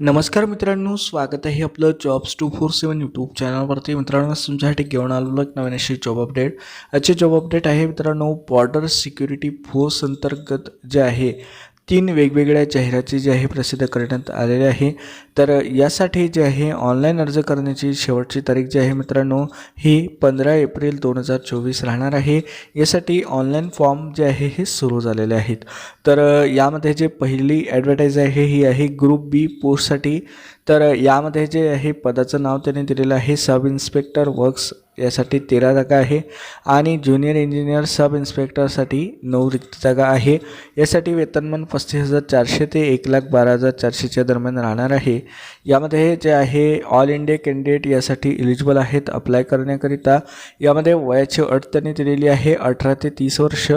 नमस्कार मित्रांनो स्वागत आहे आपलं jobs two four seven YouTube चॅनलवरती मित्रांनो तुमच्यासाठी घेऊन आलेलो एक नवीन अशी जॉब अपडेट आजचे जॉब अपडेट आहे मित्रांनो बॉर्डर सिक्युरिटी फोर्स अंतर्गत जे आहे तीन वेगवेगळ्या जाहिराती जे आहे प्रसिद्ध करण्यात आलेले आहे. तर यासाठी जे आहे ऑनलाईन अर्ज करण्याची शेवटची तारीख जी आहे मित्रांनो ही पंधरा एप्रिल दोन हजार चोवीस राहणार आहे. यासाठी ऑनलाईन फॉर्म जे आहे हे सुरू झालेले आहेत. तर यामध्ये जे पहिली ॲडव्हर्टाईज आहे ही आहे ग्रुप बी पोस्टसाठी तर यामध्ये जे आहे पदाचं नाव त्यांनी दिलेलं आहे सब इन्स्पेक्टर वर्क्स यासाठी तेरा जागा आहे. आणि ज्युनियर इंजिनियर सब इन्स्पेक्टरसाठी नऊ रिक्त जागा आहे. यासाठी वेतनमान पस्तीस हजार चारशे ते एक लाख बारा हजार चारशेच्या दरम्यान राहणार आहे. यामध्ये जे आहे ऑल इंडिया कॅन्डिडेट यासाठी इलिजिबल आहेत अप्लाय करण्याकरिता. यामध्ये वयाची अट त्यांनी दिलेली आहे अठरा ते तीस वर्ष.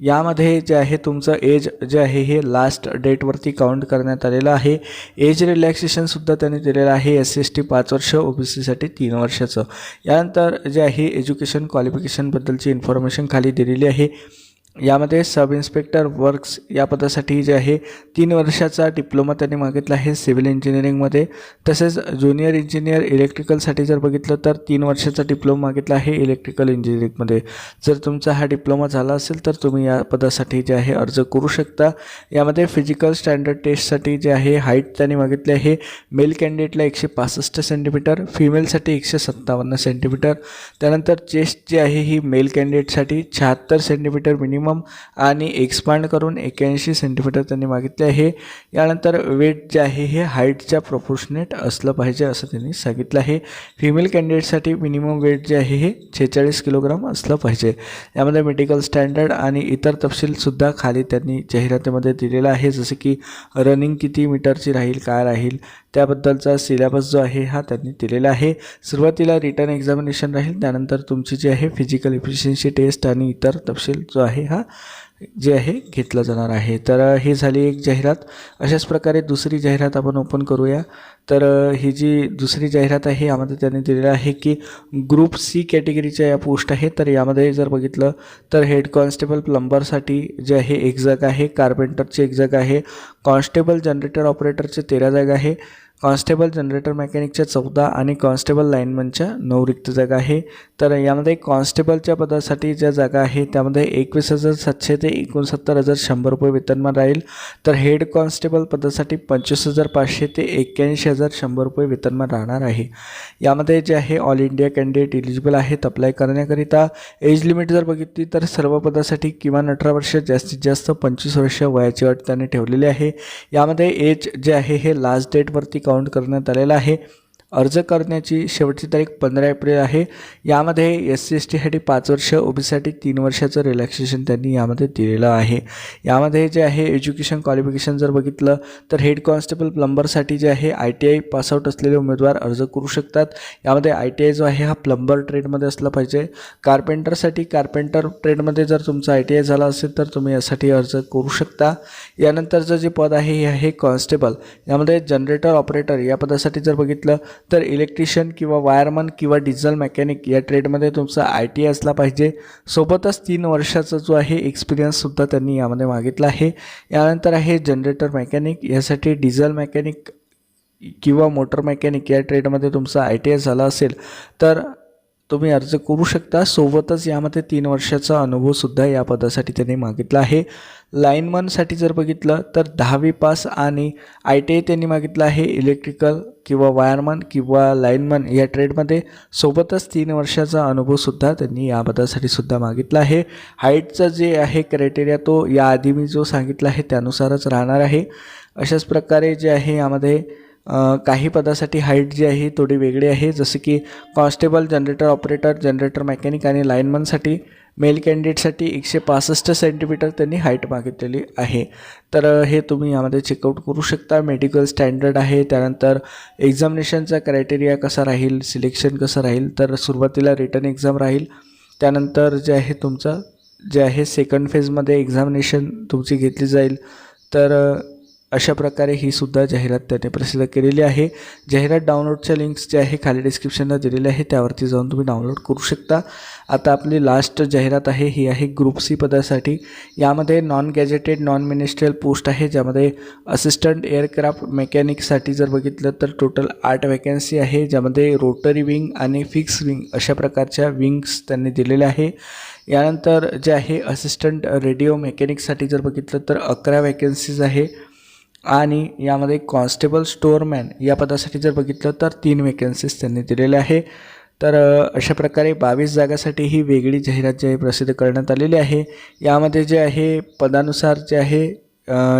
यामध्ये जे आहे तुमचं एज जे आहे हे लास्ट डेटवरती काउंट करण्यात आलेलं आहे. एज रिलॅक्सेशनसुद्धा त्यांनी दिलेलं आहे एस सी एस टी पाच वर्ष ओ बी सीसाठी तीन वर्षाचं. यानंतर जे आहे एज्युकेशन क्वालिफिकेशनबद्दलची इन्फॉर्मेशन खाली दिलेली आहे. यामध्ये सब इन्स्पेक्टर वर्क्स या पदासाठी जे आहे तीन वर्षाचा डिप्लोमा त्यांनी मागितला आहे सिव्हिल इंजिनिअरिंगमध्ये तसेच ज्युनियर इंजिनियर इलेक्ट्रिकलसाठी जर बघितलं तर तीन वर्षाचा डिप्लोमा मागितला आहे इलेक्ट्रिकल इंजिनिअरिंगमध्ये जर तुमचा हा डिप्लोमा झाला असेल तर तुम्ही या पदासाठी जे आहे अर्ज करू शकता. यामध्ये फिजिकल स्टँडर्ड टेस्टसाठी जे आहे हाईट त्यांनी मागितली आहे. मेल कॅन्डिडेटला एकशे पासष्ट सेंटीमीटर फिमेलसाठी एकशे सत्तावन्न सेंटीमीटर त्यानंतर चेस्ट जी आहे ही मेल कॅन्डिडेटसाठी शहात्तर सेंटीमीटर मिनिमम आणि एक्सपांड करून एक्याऐंशी सेंटीमीटर त्यांनी मागितले आहे. यानंतर वेट जे आहे हे हाईटच्या प्रोपोर्शनेट असलं पाहिजे असं त्यांनी सांगितलं आहे. फिमेल कॅन्डिडेटसाठी मिनिमम वेट जे आहे हे छेचाळीस किलोग्राम असलं पाहिजे. यामध्ये मेडिकल स्टँडर्ड आणि इतर तपशीलसुद्धा खाली त्यांनी जाहिरातीमध्ये दिलेला आहे. जसं की रनिंग किती मीटरची राहील काय राहील त्याबद्दलचा सिलेबस जो आहे हा त्यांनी दिलेला आहे. सुरुवातीला रिटर्न एक्झामिनेशन राहील त्यानंतर तुमची जी आहे फिजिकल इफिशियन्सी टेस्ट आणि इतर तपशील जो आहे हा जे आहे घेतलं जाणार आहे. तर ही झाली एक जाहिरात. अशाच प्रकारे दुसरी जाहिरात आपण ओपन करूया. तर ही जी दुसरी जाहिरात आहे यामध्ये त्यांनी दिलेलं आहे की ग्रुप सी कॅटेगरीच्या या पोस्ट आहे तर यामध्ये जर बघितलं तर हेड कॉन्स्टेबल प्लंबरसाठी जे आहे एक जागा आहे. कार्पेंटरची एक जागा आहे. कॉन्स्टेबल जनरेटर ऑपरेटरचे तेरा जागा आहे. कॉन्स्टेबल जनरेटर मेकॅनिकच्या चौदा आणि कॉन्स्टेबल लाईनमनच्या नऊ रिक्त जागा आहे. तर यामध्ये कॉन्स्टेबलच्या पदासाठी ज्या जागा आहे त्यामध्ये एकवीस हजार सातशे ते एकोणसत्तर हजार शंभर रुपये वेतनमान राहील. तर हेड कॉन्स्टेबल पदासाठी पंचवीस हजार पाचशे ते एक्क्याऐंशी हजार शंभर रुपये वेतनमान राहणार आहे. यामध्ये जे आहे ऑल इंडिया कॅन्डिडेट इलिजिबल आहेत अप्लाय करण्याकरिता. एज लिमिट जर बघितली तर सर्व पदासाठी किमान अठरा वर्ष जास्तीत जास्त पंचवीस वर्ष वयाची अट त्यांनी ठेवलेली आहे. यामध्ये एज जे आहे हे लास्ट डेटवरती काउंट करण्यात आलेला आहे. अर्ज करण्याची शेवटची तारीख पंधरा एप्रिल आहे. यामध्ये एस सी एस टीसाठी पाच वर्ष ओ बीसाठी तीन वर्षाचं रिलॅक्सेशन त्यांनी यामध्ये दिलेलं आहे. यामध्ये जे आहे एज्युकेशन क्वालिफिकेशन जर बघितलं तर हेड कॉन्स्टेबल प्लंबरसाठी जे आहे आय टी आय पासआउट असलेले उमेदवार अर्ज करू शकतात. यामध्ये आय टी आय जो आहे हा प्लंबर ट्रेडमध्ये असला पाहिजे. कार्पेंटरसाठी कार्पेंटर ट्रेडमध्ये जर तुमचा आय टी आय झाला असेल तर तुम्ही यासाठी अर्ज करू शकता. यानंतरचं जे पद आहे हे आहे कॉन्स्टेबल यामध्ये जनरेटर ऑपरेटर या पदासाठी जर बघितलं तर इलेक्ट्रिशियन किंवा वायरमन किंवा डिझेल मेकॅनिक या ट्रेडमध्ये तुमचा आय टी आय असला पाहिजे. सोबतच तीन वर्षाचा जो आहे एक्सपिरियन्ससुद्धा त्यांनी यामध्ये मागितला आहे. यानंतर आहे जनरेटर मेकॅनिक यासाठी डिझेल मेकॅनिक किंवा मोटर मेकॅनिक या ट्रेडमध्ये तुमचा आय टी आय झाला असेल. तर तुम्ही अर्ज करू शकता. सोबतच यामध्ये तीन वर्षाचा अनुभवसुद्धा या पदासाठी त्यांनी मागितला आहे. लाईनमनसाठी जर बघितलं तर दहावी पास आणि आय टी आय त्यांनी मागितलं आहे. इलेक्ट्रिकल किंवा वायरमन किंवा लाईनमन या ट्रेडमध्ये सोबतच तीन वर्षाचा अनुभवसुद्धा त्यांनी या पदासाठी सुद्धा मागितला आहे. हाईटचं जे आहे क्रायटेरिया तो याआधी मी जो सांगितला आहे त्यानुसारच राहणार आहे. अशाच प्रकारे जे आहे यामध्ये काही पदासाठी हाईट जी आहे थोडी वेगळी आहे. जसं की constable generator operator generator mechanic आणि लाईनमनसाठी मेल कॅन्डिडेटसाठी एकशे पासष्ट सेंटीमीटर त्यांनी हाईट मागितलेली आहे. तर हे तुम्ही यामध्ये चेकआउट करू शकता. मेडिकल स्टँडर्ड आहे. त्यानंतर एक्झामिनेशनचा क्रायटेरिया कसा राहील सिलेक्शन कसं राहील तर सुरुवातीला रिटर्न एक्झाम राहील. त्यानंतर जे आहे तुमचं जे आहे सेकंड फेजमध्ये एक्झामिनेशन तुमची घेतली जाईल. तर अशा प्रकारे ही सुद्धा जाहिरात त्याने प्रसिद्ध केलेली आहे. जाहिरात डाउनलोडच्या लिंक्स जे आहे खाली डिस्क्रिप्शनला दिलेले आहे त्यावरती जाऊन तुम्ही डाउनलोड करू शकता. आता आपली लास्ट जाहिरात आहे ही आहे ग्रुप सी पदासाठी. यामध्ये non gazetted non ministerial post आहे ज्यामध्ये असिस्टंट एअरक्राफ्ट मेकॅनिकसाठी जर बघितलं तर टोटल आठ वॅकन्सी आहे ज्यामध्ये रोटरी विंग आणि फिक्स विंग अशा प्रकारच्या विंग्स त्यांनी दिलेल्या आहे. यानंतर जे आहे असिस्टंट रेडिओ मेकॅनिकसाठी जर बघितलं तर अकरा वॅकन्सीज आहे. आणि यामध्ये कॉन्स्टेबल स्टोअरमॅन या पदासाठी जर बघितलं तर तीन वेकन्सीज त्यांनी दिलेल्या आहे. तर अशा प्रकारे बावीस जागासाठी ही वेगळी जाहिरात जी आहे प्रसिद्ध करण्यात आलेली आहे. यामध्ये जे आहे पदानुसार जे आहे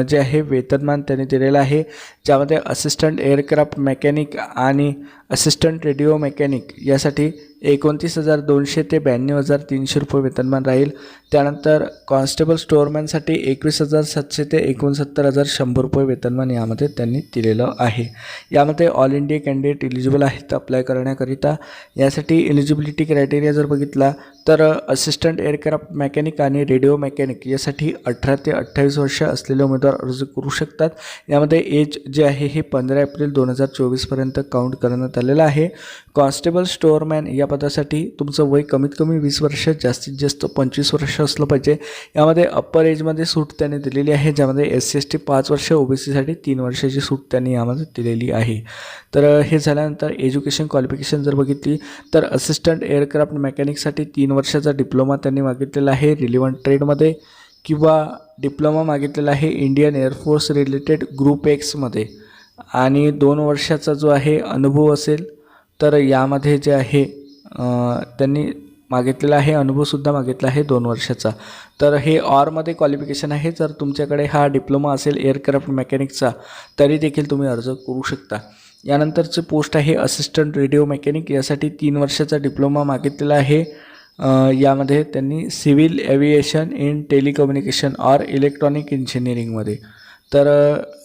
जे आहे वेतनमान त्यांनी दिलेलं आहे. ज्यामध्ये असिस्टंट एअरक्राफ्ट मेकॅनिक आणि असिस्टंट रेडिओ मेकॅनिक यासाठी एकोणतीस हजार दोनशे ते ब्याण्णव हजार तीनशे रुपये वेतनमान राहील. त्यानंतर कॉन्स्टेबल स्टोअरमॅनसाठी एकवीस हजार सातशे ते एकोणसत्तर हजार शंभर रुपये वेतनमान यामध्ये त्यांनी दिलेलं आहे. यामध्ये ऑल इंडिया कॅन्डिडेट इलिजिबल आहेत अप्लाय करण्याकरिता. यासाठी एलिजिबिलिटी क्रायटेरिया जर बघितला तर असिस्टंट एअरक्राफ्ट मेकॅनिक आणि रेडिओ मेकॅनिक यासाठी अठरा ते अठ्ठावीस वर्ष असलेले उमेदवार अर्ज करू शकतात. यामध्ये एज जे आहे हे पंधरा एप्रिल दोन हजार चोवीसपर्यंत काउंट करण्यात आलेलं आहे. कॉन्स्टेबल स्टोअरमॅन या पदासाठी तुमचं वय कमीत कमी वीस वर्ष जास्तीत जास्त पंचवीस वर्ष असलं पाहिजे. यामध्ये अप्पर एजमध्ये सूट त्यांनी दिलेली आहे ज्यामध्ये एस सी एस टी पाच वर्ष ओ बी सीसाठी तीन वर्षाची सूट त्यांनी यामध्ये दिलेली आहे. तर हे झाल्यानंतर एज्युकेशन क्वालिफिकेशन जर बघितली तर असिस्टंट एअरक्राफ्ट मेकॅनिकसाठी तीन वर्षाचा डिप्लोमा त्यांनी मागितलेला आहे रिलिव्हंट ट्रेडमध्ये किंवा डिप्लोमा मागितलेला आहे Indian Air Force related group एक्समध्ये आणि दोन वर्षाचा जो आहे अनुभव असेल तर यामध्ये जे आहे त्यांनी मागितलेला आहे अनुभवसुद्धा मागितला आहे दोन वर्षाचा. तर हे ऑरमध्ये क्वालिफिकेशन आहे. जर तुमच्याकडे हा डिप्लोमा असेल एअरक्राफ्ट मेकॅनिकचा तरी देखील तुम्ही अर्ज करू शकता. यानंतरचे पोस्ट आहे असिस्टंट रेडिओ मेकॅनिक यासाठी तीन वर्षाचा डिप्लोमा मागितलेला आहे. यामध्ये त्यांनी civil aviation in telecommunication or electronic इंजिनिअरिंगमध्ये तर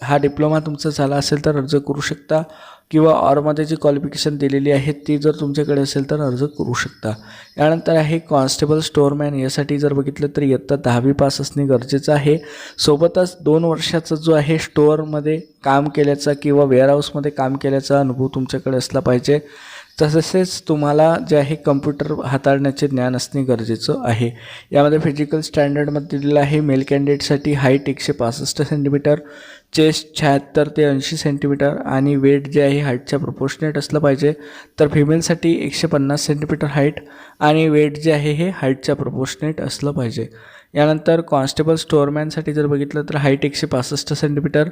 हा डिप्लोमा तुमचा झाला असेल तर अर्ज करू शकता किंवा ऑरमध्ये जी क्वालिफिकेशन दिलेली आहे ती जर तुमच्याकडे असेल तर अर्ज करू शकता. यानंतर आहे कॉन्स्टेबल स्टोअरमॅन यासाठी जर बघितलं तर इयत्ता दहावी पास असणे गरजेचं आहे. सोबतच दोन वर्षाचा जो आहे स्टोअरमध्ये काम केल्याचा किंवा वेअरहाऊसमध्ये काम केल्याचा अनुभव तुमच्याकडे असला पाहिजे. तसेच तुम्हाला जे आहे कम्प्युटर हाताळण्याचे ज्ञान असणे गरजेचं आहे. यामध्ये फिजिकल स्टँडर्डमध्ये दिलेलं आहे. मेल कॅन्डिडेटसाठी हाईट एकशे पासष्ट सेंटीमीटर चेस्ट शहात्तर ते ऐंशी सेंटीमीटर आणि वेट जे आहे हाईटच्या प्रपोर्शनेट असलं पाहिजे. तर फिमेलसाठी एकशे पन्नास सेंटीमीटर हाईट आणि वेट जे आहे हे हाईटच्या प्रपोर्शनेट असलं पाहिजे. यानंतर कॉन्स्टेबल स्टोअरमॅनसाठी जर बघितलं तर हाईट एकशे पासष्ट सेंटीमीटर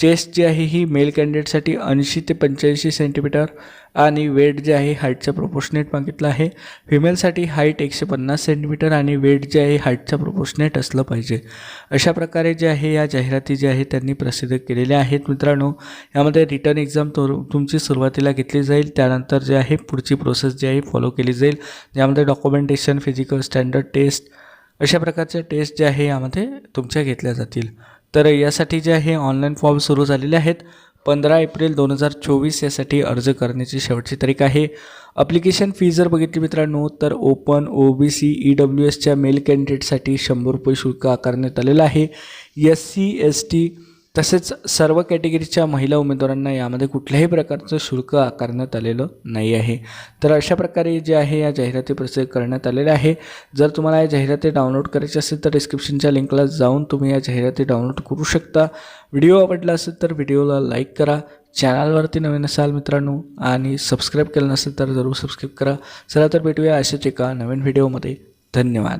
चेस्ट जी आहे ही मेल कॅन्डिडेटसाठी ऐंशी ते पंच्याऐंशी सेंटीमीटर आणि वेट जे आहे हाईटच्या प्रोपोर्शनेट मागितलं आहे. फिमेलसाठी हाईट एकशे पन्नास सेंटीमीटर आणि वेट जे आहे हाईटच्या प्रोपोर्शनेट असलं पाहिजे. अशा प्रकारे जे आहे या जाहिराती जे आहे त्यांनी प्रसिद्ध केलेल्या आहेत. मित्रांनो यामध्ये रिटर्न एक्झाम तो तुमची सुरुवातीला घेतली जाईल. त्यानंतर जे आहे पुढची प्रोसेस जी आहे फॉलो केली जाईल. ज्यामध्ये डॉक्युमेंटेशन फिजिकल स्टँडर्ड टेस्ट अशा प्रकारच्या टेस्ट जे आहे यामध्ये तुमच्या घेतल्या जातील. तर यासाठी जे आहे ऑनलाईन फॉर्म सुरू झालेले आहेत. पंधरा एप्रिल दोन हजार चोवीस यासाठी अर्ज करण्याची शेवटची तारीख आहे. अप्लिकेशन फी जर बघितली मित्रांनो तर open O B C E W एसच्या मेल कॅन्डिडेटसाठी शंभर रुपये शुल्क आकारण्यात आलेलं आहे. एस सी एस टी तसेच सर्व कॅटेगरीच्या महिला उमेदवारांना यामध्ये कुठल्याही प्रकारचं शुल्क आकारण्यात आलेलं नाही आहे. तर अशा प्रकारे जे आहे या जाहिराती प्रसिद्ध करण्यात आलेल्या आहे. जर तुम्हाला या जाहिराती डाउनलोड करायची असेल तर डिस्क्रिप्शनच्या लिंकला जाऊन तुम्ही या जाहिराती डाउनलोड करू शकता. व्हिडिओ आवडला असेल तर व्हिडिओला लाईक करा. चॅनलवरती नवीन असाल मित्रांनो आणि सबस्क्राईब केलं नसेल तर जरूर सबस्क्राईब करा. चला तर भेटूया अशाच एका नवीन व्हिडिओमध्ये धन्यवाद.